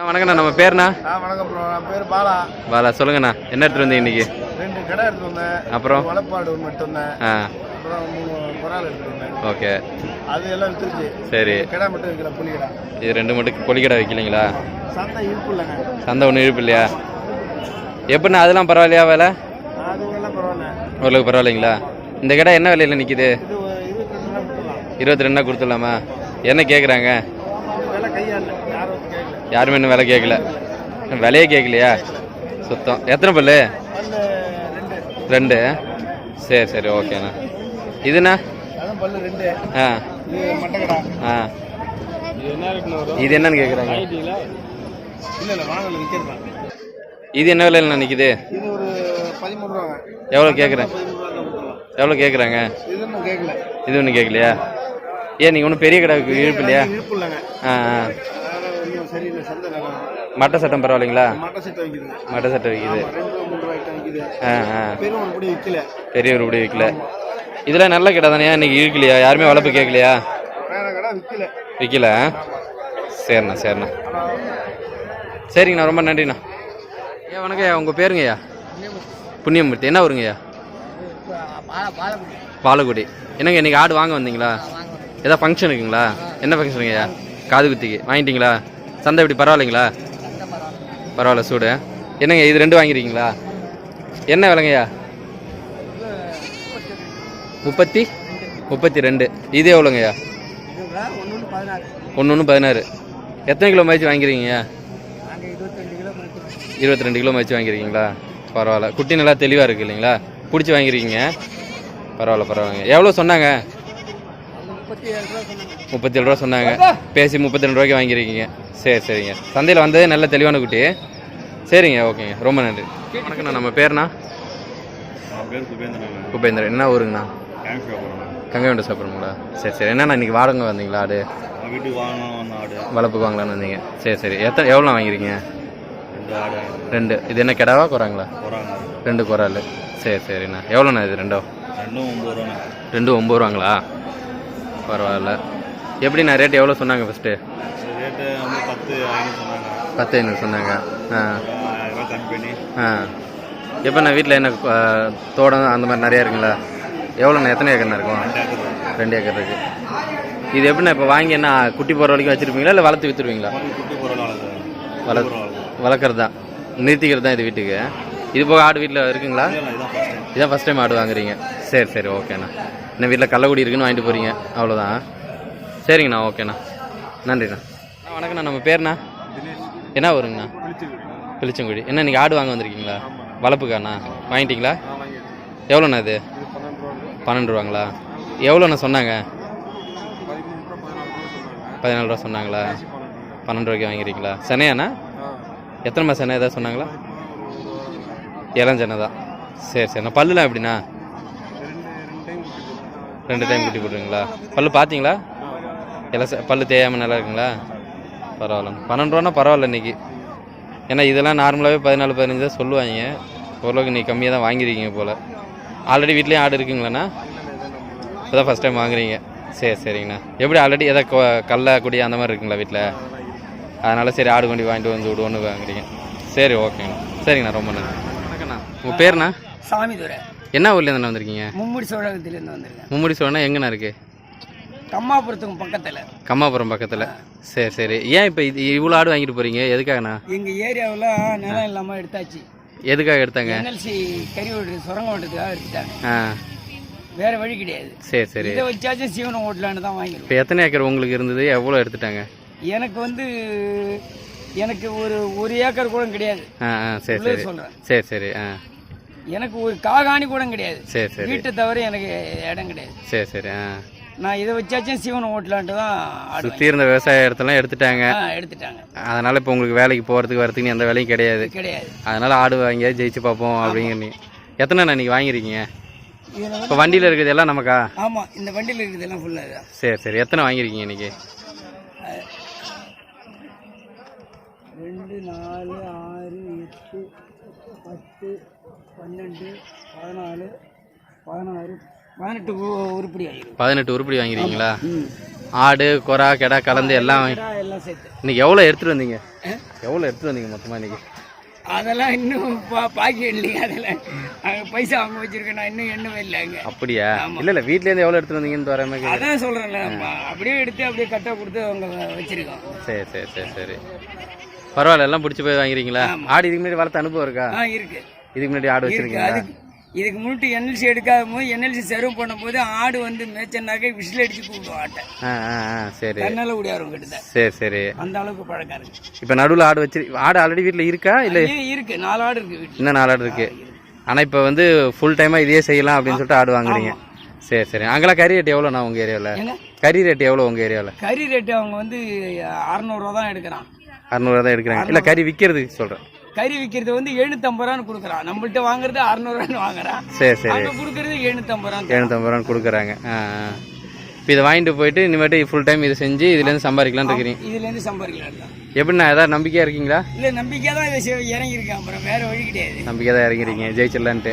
வணக்கண்ணா நம்ம பேர்ண்ணா? வணக்கம் ப்ரோ என் பேர் பாலா. வாலா சொல்லுங்கண்ணா. என்ன எடுத்துட்டு வந்தீங்க இன்னைக்கு? ரெண்டு கடை எடுத்து வந்தேன். அப்புறம்? வளப்பாடு ஒன்று எடுத்து வந்தேன். ஆ. அப்புறம் மூணு குரால் எடுத்து வந்தேன். ஓகே. அது எல்லாம் வித்துருச்சு. சரி. கடை மட்டும் வைக்கல புளி கடை இது ரெண்டு மட்டும் கொலிக்கடை வைக்கலைங்களா? சந்தை இருப்பு இல்லைங்க. சந்தை ஒன்றும் இருப்பு இல்லையா? எப்படிண்ணா அதெல்லாம் பரவாயில்லையா வேலை? அது எல்லாம் பரவாயில்ல. ஓரளவுக்கு பரவாயில்லைங்களா? இந்த கடை என்ன விலையில் நிற்கிது இருபத்தி ரெண்டு கொடுத்துடலாமா. என்ன கேட்குறாங்க யாரும் இன்னும் விலை கேட்கல விலையே கேட்கலையா சுத்தம். எத்தனை பல்லு? ரெண்டு. சரி சரி ஓகேண்ணா இதுண்ணா? ஆ. ஆ. இது என்னன்னு கேட்குறாங்க இது என்ன விலையில் நிற்கிது எவ்வளோ கேட்குறேன் எவ்வளோ கேட்குறாங்க இது ஒன்றும் கேட்கலையா ஏன் நீங்கள் ஒன்றும் பெரிய கடை இழுப்பு இல்லையா? ஆ மட்டை சட்டம் பரவாயில்லைங்களா? மட்டை சீட்டை வைக்குதுங்க மட்டை சட்டை விற்கிது ஆ ஆ. ஒன்று கூட விற்கல பெரிய ஒரு விற்கல இதெல்லாம் நல்ல கடை தானே இன்னைக்கு இழுக்கலையா? யாருமே வளர்ப்பு கேட்கலையா? வேற கடை விற்கல சரிண்ணா சரிண்ணா. சரிங்கண்ணா ரொம்ப நன்றிண்ணா. ஏன் வணக்கம்யா உங்கள் பேருங்கய்யா புண்ணியமூர்த்தி. என்ன ஊருங்கய்யா பாலக்குடி. என்னங்க இன்னைக்கு ஆடு வாங்க வந்தீங்களா? ஏதாவது ஃபங்க்ஷன் இருக்குங்களா? என்ன ஃபங்க்ஷனுங்கய்யா காது குத்திக்கு. வாங்கிட்டீங்களா? சந்தை எப்படி? பரவாயில்லைங்களா? பரவாயில்ல சூடு. என்னங்க இது ரெண்டு வாங்கிருக்கீங்களா? என்ன விலைங்கய்யா முப்பத்தி முப்பத்தி? ரெண்டு இது எவ்வளோங்கய்யா ஒன்று பதினாறு ஒன்று பதினாறு. எத்தனை கிலோ மதிச்சு வாங்கிருக்கீங்க கிலோ இருபத்தி ரெண்டு கிலோ மதிச்சு வாங்கிருக்கீங்களா? பரவாயில்ல. குட்டி நல்லா தெளிவாக இருக்கு இல்லைங்களா? பிடிச்சி வாங்கிருக்கீங்க. பரவாயில்ல பரவாயில்லைங்க. எவ்வளோ சொன்னாங்க? முப்பத்தி ஏழு ரூபா சொன்னாங்க. பேசி முப்பத்தி ரெண்டு ரூபாய்க்கு வாங்கிருக்கீங்க சரி சரிங்க. சந்தையில் வந்ததே நல்ல தெளிவான குட்டி. சரிங்க ஓகேங்க. ரொம்ப நன்றி. வணக்கண்ணா நம்ம பேர்ண்ணா? குபேந்திரன் என்ன ஊருங்கண்ணா? கங்கைவண்ட சாப்பிட்றீங்களா சரி சரி. என்னண்ணா இன்னைக்கு வாடகை வந்தீங்களா ஆடு? வளர்ப்புக்கு வாங்கலான்னு வந்தீங்க. சரி சரி. எத்தனை எவ்வளோ வாங்கிருக்கீங்க ரெண்டு இது என்ன கிடாவா குறாங்களா? ரெண்டு குறால். சரி சரிண்ணா. எவ்வளோண்ணா இது ரெண்டோ? ரெண்டும் ஒம்பது ரூபாங்களா? பரவாயில்ல. எப்படிண்ணா ரேட் எவ்வளோ சொன்னாங்க ஃபஸ்ட்டு ரேட்டு வந்து பத்து ஐநூறு சொன்னாங்க. பத்து ஐநூறு சொன்னாங்க. ஆ. கம்மி ஆ. எப்போ நான் வீட்டில் என்ன தோட்டம் அந்த மாதிரி நிறையா இருக்குங்களா? எவ்வளோண்ணா எத்தனை ஏக்கர்ண்ணா இருக்கும்? ரெண்டு ஏக்கர் இருக்கு. இது எப்படிண்ணா இப்போ வாங்கி என்ன குட்டி போகிற வரைக்கும் வச்சுருப்பீங்களா இல்லை வளர்த்து விற்றுருவீங்களா குட்டி போகிற நாளுக்கு வளர் வளர்க்குறது. தான் நிறுத்திக்கிறது தான் இது வீட்டுக்கு. இது போக ஆடு வீட்டில் இருக்குங்களா? இதான் ஃபஸ்ட் டைம் ஆடு வாங்குறீங்க. சரி சரி ஓகேண்ணா இன்னும் வீட்டில் கள்ளக்குடி இருக்குன்னு வாங்கிட்டு போகிறீங்க அவ்வளோதான் சரிங்கண்ணா ஓகேண்ணா நன்றிண்ணா. வணக்கண்ணா நம்ம பேர்ண்ணா? என்ன வருங்கண்ணா பிளிச்சங்குடி. என்ன இன்னைக்கு ஆடு வாங்க வந்திருக்கீங்களா? வளர்ப்புக்காண்ணா? வாங்கிட்டீங்களா? எவ்வளோண்ணா இது? பன்னெண்டு ரூபாங்களா? எவ்வளோண்ணா சொன்னாங்க? பதினாலு ரூபா சொன்னாங்களா? பன்னெண்டு ரூபாய்க்கு வாங்கிருக்கீங்களா? சென்னையாண்ணா? எத்தனை மாதம் சென்னை ஏதாவது சொன்னாங்களா? இளம் தான் சரி. சரிண்ணா பல்லுலாம் எப்படிண்ணா? ரெண்டு டைம் குட்டி போட்டுருங்களா பல்லு பார்த்தீங்களா? எல்லாம் பல்லு தேயாமல் நல்லா இருக்குங்களா? பரவாயில்ல. பன்னெண்டு ரூபானா பரவாயில்ல இன்னைக்கு. ஏன்னா இதெல்லாம் நார்மலாகவே பதினாலு பதினஞ்சு தான் சொல்லுவாங்க. ஓரளவுக்கு நீ கம்மியாக தான் வாங்கியிருக்கீங்க போல். ஆல்ரெடி வீட்லேயும் ஆடு இருக்குங்களாண்ணா? இப்போ தான் ஃபஸ்ட் டைம் வாங்குறீங்க. சரி சரிங்கண்ணா. எப்படி ஆல்ரெடி எதாவது கொ- கடல குடி அந்த மாதிரி இருக்குங்களா வீட்டில் அதனால் சரி ஆடு கொண்டு வாங்கிட்டு வந்து விடுவோன்னு வாங்குறீங்க. சரி ஓகேங்கண்ணா. சரிங்கண்ணா ரொம்ப நன்றி. உங்கள் பேருண்ணா சாமி துறை என்ன ஊர்லேருந்து வந்திருக்கீங்க? மும்முடி சோழகத்திலேருந்து வந்திருக்கேன். மும்முடி சோழனா எங்கண்ணா இருக்குது கம்மாபுரத்துக்கு பக்கத்தில். கம்மாபுரம் பக்கத்தில். சரி சரி. ஏன் இப்போ இது இவ்வளோ ஆடு வாங்கிட்டு போகிறீங்க எதுக்காகண்ணா? எங்கள் ஏரியாவில் நிலம் இல்லாமல் எடுத்தாச்சு. எதுக்காக எடுத்தாங்க? என்எல்சி கறி ஓட்டு சுரங்கம் ஓட்டுறதுக்காக எடுத்துட்டாங்க. வேற வழி கிடையாது. சரி சரி. இதை வச்சாச்சும் சீவனம் ஓட்டலான்னு தான் வாங்கிருக்கோம் இப்போ எத்தனை ஏக்கர் உங்களுக்கு இருந்தது? எவ்வளோ எடுத்துட்டாங்க? எனக்கு வந்து எனக்கு ஒரு ஒரு ஏக்கர் கூட கிடையாது. ஆ ஆ. சரி சரி. சொல்றேன். சரி சரி. ஆ. எனக்கு ஒரு காகாணி கூட கிடையாது. சரி சரி. வீட்டை தவிர எனக்கு இடம் கிடையாது. சரி சரி நான் இதை வச்சாச்சும் சீவனம் ஓட்டலான்ட்டு தான் சுற்றி இருந்த விவசாய இடத்தெல்லாம் எடுத்துட்டாங்க. எடுத்துட்டாங்க. அதனால் இப்போ உங்களுக்கு வேலைக்கு போகிறதுக்கு வரதுக்கு எந்த வேலையும் கிடையாது. கிடையாது. அதனால் ஆடு வாங்கி ஜெயிச்சு பார்ப்போம் அப்படிங்கிறீங்க எத்தனை வாங்கிருக்கீங்க இதில் இப்போ வண்டியில் இருக்கிறது எல்லாம் நமக்கா? ஆமாம் இந்த வண்டியில் இருக்கிறதெல்லாம் ஃபுல்லாக தான். சரி சரி. எத்தனை வாங்கியிருக்கீங்க இன்னைக்கு? ரெண்டு நாலு ஆறு எட்டு பத்து பன்னெண்டு பதினாலு பதினாறு பதினெட்டு உருப்படி பதினெட்டு உருப்படி வாங்கிருக்கீங்களா? ஆடு கொரா கெடா கலந்து எல்லாம் எல்லாம் சேர்த்து. இன்னைக்கு எவ்வளோ எடுத்துட்டு வந்தீங்க? எவ்வளோ எடுத்துட்டு வந்தீங்க மொத்தமாக இன்னைக்கு? அதெல்லாம் இன்னும் பா பாக்கி இல்லைங்க அதெல்லாம். அங்கே பைசா அவங்க வச்சிருக்கேன் நான் இன்னும் எண்ணவே இல்லை அங்கே. அப்படியா? இல்லை இல்லை வீட்லேருந்து எவ்வளோ எடுத்துட்டு வந்தீங்கன்னு வராம கேக்குறேன். அதான் சொல்கிறேன்ல அப்படியே எடுத்து அப்படியே கட்டை கொடுத்து அவங்க வச்சிருக்கோம். சரி சரி சரி சரி. பரவாயில்ல எல்லாம் பிடிச்சி போய் வாங்கிறீங்களா? ஆடு இதுக்கு முன்னாடி வளர்த்த அனுபவம் இருக்கா? இருக்கு. இதுக்கு முன்னாடி ஆடு அதுக்கு இதுக்கு முன்னாடி என்எல்சி எடுக்காத போது என்எல்சி சர்வ் பண்ணும்போது ஆடு வந்து மேய்ச்சனாக்க விசில் அடிச்சு கூப்பிடுவோம் ஆட்டை. சரி. தன்னால ஓடியாரும் கிட்ட சரி சரி. அந்த அளவுக்கு பழக்கம் இருக்கு. இப்போ நடுவில் ஆடு வச்சிரு ஆடு ஆல்ரெடி வீட்டில் இருக்கா இல்லை? இருக்கு. நாலு ஆடு இருக்கு இன்னும் நாலு ஆடு இருக்கு. ஆனால் இப்போ வந்து ஃபுல் டைமாக இதையே செய்யலாம் அப்படின்னு சொல்லிட்டு ஆடு வாங்குறீங்க. சரி சரி. அங்கெல்லாம் கறி ரேட் எவ்வளோண்ணா உங்கள் ஏரியாவில் கறி ரேட் எவ்வளோ உங்கள் ஏரியாவில் கறி ரேட்டு அவங்க வந்து அறநூறுவா தான் எடுக்கிறான். அறநூறுவா தான் எடுக்கிறாங்க. இல்லை கறி விற்கிறதுக்கு சொல்கிறேன் கறி விற்கிறது வந்து எழுநூத்தம்பது ரூபான்னு கொடுக்குறான். நம்மள்ட்ட வாங்குறது அறநூறுவான்னு வாங்குறான். சரி சரி. கொடுக்கறது எழுநூத்தம்பது ரூபா எழுநூத்தம்பது ரூபான்னு கொடுக்குறாங்க. இப்போ இதை வாங்கிட்டு போயிட்டு இனிமேட்டு ஃபுல் டைம் இதை செஞ்சு இதுலேருந்து சம்பாதிக்கலாம்னு இருக்கிறீங்க. இதுல இருந்து சம்பாதிக்கலாம் எப்படிண்ணா ஏதாவது நம்பிக்கையாக இருக்கீங்களா? இல்ல நம்பிக்கை தான் இதை இறங்கியிருக்கேன். அப்புறம் வேற வழி கிடையாது. நம்பிக்கை தான் இறங்கிறீங்க ஜெயிச்சிடலான்ட்டு.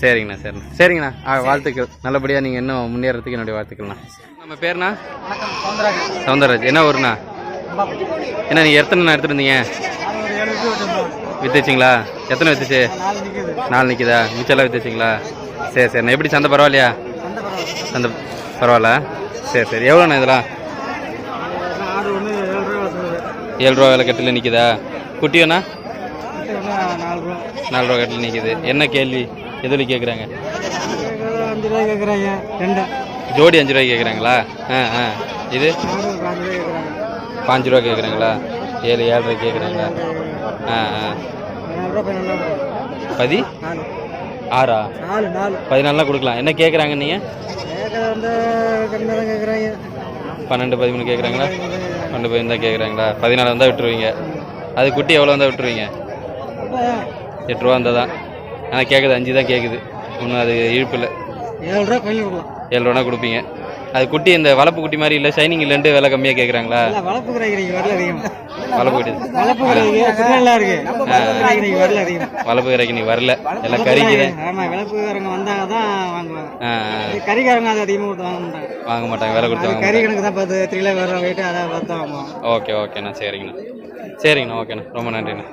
சரிங்கண்ணா சரிண்ணா. சரிங்கண்ணா வாழ்த்துக்கள். நல்லபடியாக நீங்கள் இன்னும் முன்னேறதுக்கு என்னுடைய வாழ்த்துக்கள்ண்ணா. நம்ம பேர்ண்ணா? சவுந்தரராஜ் என்ன ஊருண்ணா? என்ன நீங்கள் எத்தனை எடுத்துகிட்டு இருந்தீங்க வித்துச்சிங்களா? எத்தனை வித்துச்சு? நாலு நிற்குதா மிச்சம்லாம் வித்துச்சிங்களா? சரி சரிண்ணா எப்படி சந்தை பரவாயில்லையா? சந்தை பரவாயில்ல. சரி சரி. எவ்வளோண்ணா இதெல்லாம்? ஏழு ரூபா வேலை கட்டில் நிற்குதா குட்டியோண்ணா? நாலு ரூபா கட்டில் நிற்குது என்ன கேள்வி? எதில் கேட்குறாங்க அஞ்சு ரூபாய் கேட்குறாங்க ஜோடி அஞ்சு ரூபாய்க்கு கேட்குறாங்களா ஆ ஆ. இது? பாஞ்சு ரூபா கேட்குறாங்களா? ஏழு ஏழரை கேட்குறாங்களா? ஆ ஆ. பதி? ஆறா? பதினாலாம் கொடுக்கலாம். என்ன கேட்குறாங்க நீங்கள் பன்னெண்டு பதிமூணு கேட்குறாங்களா? பன்னெண்டு பதிமூணு தான் கேட்குறாங்களா? பதினாலு வந்தால் விட்டுருவீங்க. அது குட்டி எவ்வளோ வந்தால் விட்டுருவீங்க? எட்டு ரூபா வந்தால் தான். ஆனால் கேட்குது அஞ்சு தான் கேட்குது ஒன்றும் அது இழுப்பு இல்லை ஏழு ரூபா ஏழு ரூபா கொடுப்பீங்க. அது குட்டி இந்த வளர்ப்பு குட்டி மாதிரி இல்லை ஷைனிங் இல்லைன்ட்டு விலை கம்மியாக கேட்குறாங்களா இல்லை வளர்ப்பு கிராய்க்கிறீங்க வரல அதிகம். வளர்ப்பு குட்டி. கிராய்க்கு திருநெல்லாம் இருக்கு. வரல அதிகம். வளர்ப்பு கரைக்கு நீ வரல. எல்லாம் கறிக்கு ஆமாம் வளர்ப்புக்காரங்க வந்தாங்க தான் வாங்குவாங்க. கறிக்காரங்க அதை அதிகமாக கொடுத்து வாங்க மாட்டாங்க. வாங்க மாட்டாங்க விலை கொடுத்து கறி கணக்கு தான் பார்த்து த்ரீ கிலோ வர அதை பார்த்து வாங்குவாங்க. ஓகே ஓகேண்ணா சரிங்கண்ணா. சரிங்கண்ணா ஓகேண்ணா. ரொம்ப நன்றிண்ணா.